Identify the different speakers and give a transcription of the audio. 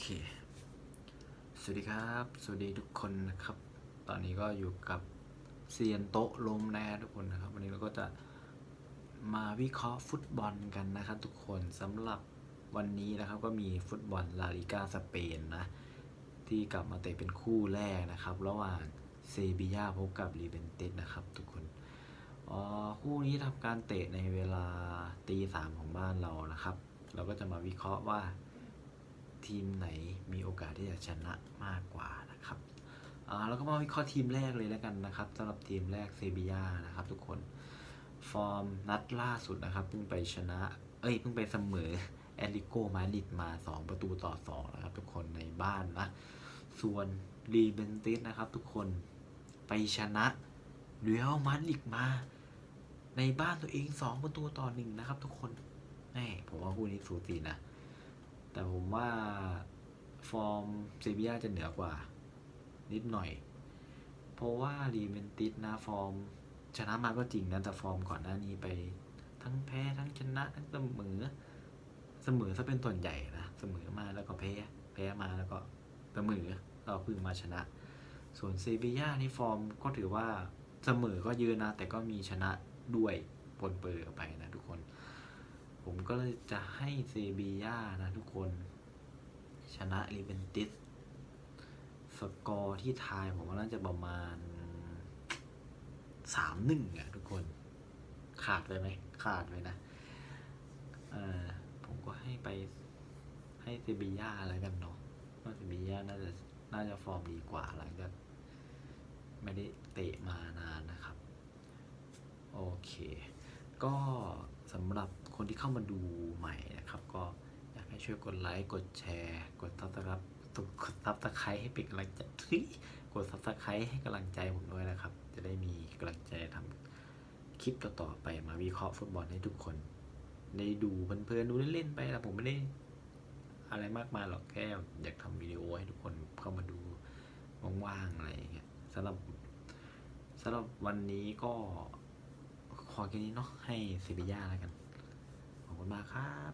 Speaker 1: เค สวัสดีครับ สวัสดีทุกคนนะครับ ตอนนี้ก็อยู่กับเซียนโต๊ะลมแนทุกคนนะครับ วันนี้เราก็จะมาวิเคราะห์ฟุตบอลกันนะครับ ทุกคนสำหรับวันนี้นะครับก็มีฟุตบอลลาลิกาสเปนนะ ที่กลับมาเตะเป็นคู่แรกนะครับ ระหว่างเซบียาพบกับรีเบนเตสนะครับ ทุกคนอ๋อคู่นี้ทำการเตะในเวลาตีสามของบ้านเรานะครับ เราก็จะมาวิเคราะห์ว่า ทีมไหนมีโอกาสที่จะชนะมากกว่านะครับเราก็มาวิเคราะห์ทีมแรกเลยแล้วกันนะครับสำหรับทีมแรกเซบียานะครับทุกคนฟอร์มนัดล่าสุดนะครับเพิ่งไปชนะ เอ้ยเพิ่งไปเสมอแอตลิโกมาดิดมา 2 ประตูต่อ 2 นะครับ ทุกคนในบ้านนะ ส่วนรีเบนติสนะครับ ทุกคนไปชนะเรอัลมาดริดมา ในบ้านตัวเอง 2 ประตูต่อหนึ่งนะครับ ทุกคนแน่ผมว่าคู่นี้สูสีนะ แต่ผมว่าฟอร์มเซบียาจะเหนือกว่า นิดหน่อย เพราะว่ารีเมนติสนะฟอร์ม ชนะมาก็จริงนะแต่ฟอร์มก่อนหน้านี้ไป ทั้งแพ้ทั้งชนะทั้งเสมอ เสมอซะเป็นส่วนใหญ่นะเสมอมาแล้วก็แพ้แพ้มาแล้วก็เสมอเราเพิ่งมาชนะ ส่วนเซบียานี่ฟอร์มก็ถือว่าเสมอก็เยอะนะ แต่ก็มีชนะด้วยปนเปื้อไปนะทุกคน ผมก็เลยจะให้เซบีย่านะทุกคน ชนะรีเบนติส สกอร์ที่ทายผมว่าน่าจะประมาณสามหนึ่งอะทุกคน ขาดเลยไหม ขาดเลยนะเออผมก็ให้ไปให้เซบีย่าอะไรกันเนาะว่าเซบีย่าน่าจะน่าจะฟอร์มดีกว่าหลังจากไม่ได้เตะมานานนะครับ โอเค ก็สำหรับ คนที่เข้ามาดูใหม่นะครับ ก็อยากให้ช่วยกดไลค์ กดแชร์ กดซับสไครต์กดซับสไครต์ให้เป็นกำลังใจกดซับสไครต์ให้กำลังใจผมด้วยนะครับ จะได้มีกำลังใจทำคลิปต่อๆไปมาวิเคราะห์ฟุตบอลให้ทุกคนได้ดูเพลินๆดูเล่นๆไปนะผมไม่ได้อะไรมากมายหรอกแค่อยากทำวิดีโอให้ทุกคนเข้ามาดูว่างๆอะไรอย่างเงี้ยสำหรับสำหรับวันนี้ก็ขอแค่นี้เนาะให้เซบีย่าแล้วกัน คุณมากครับ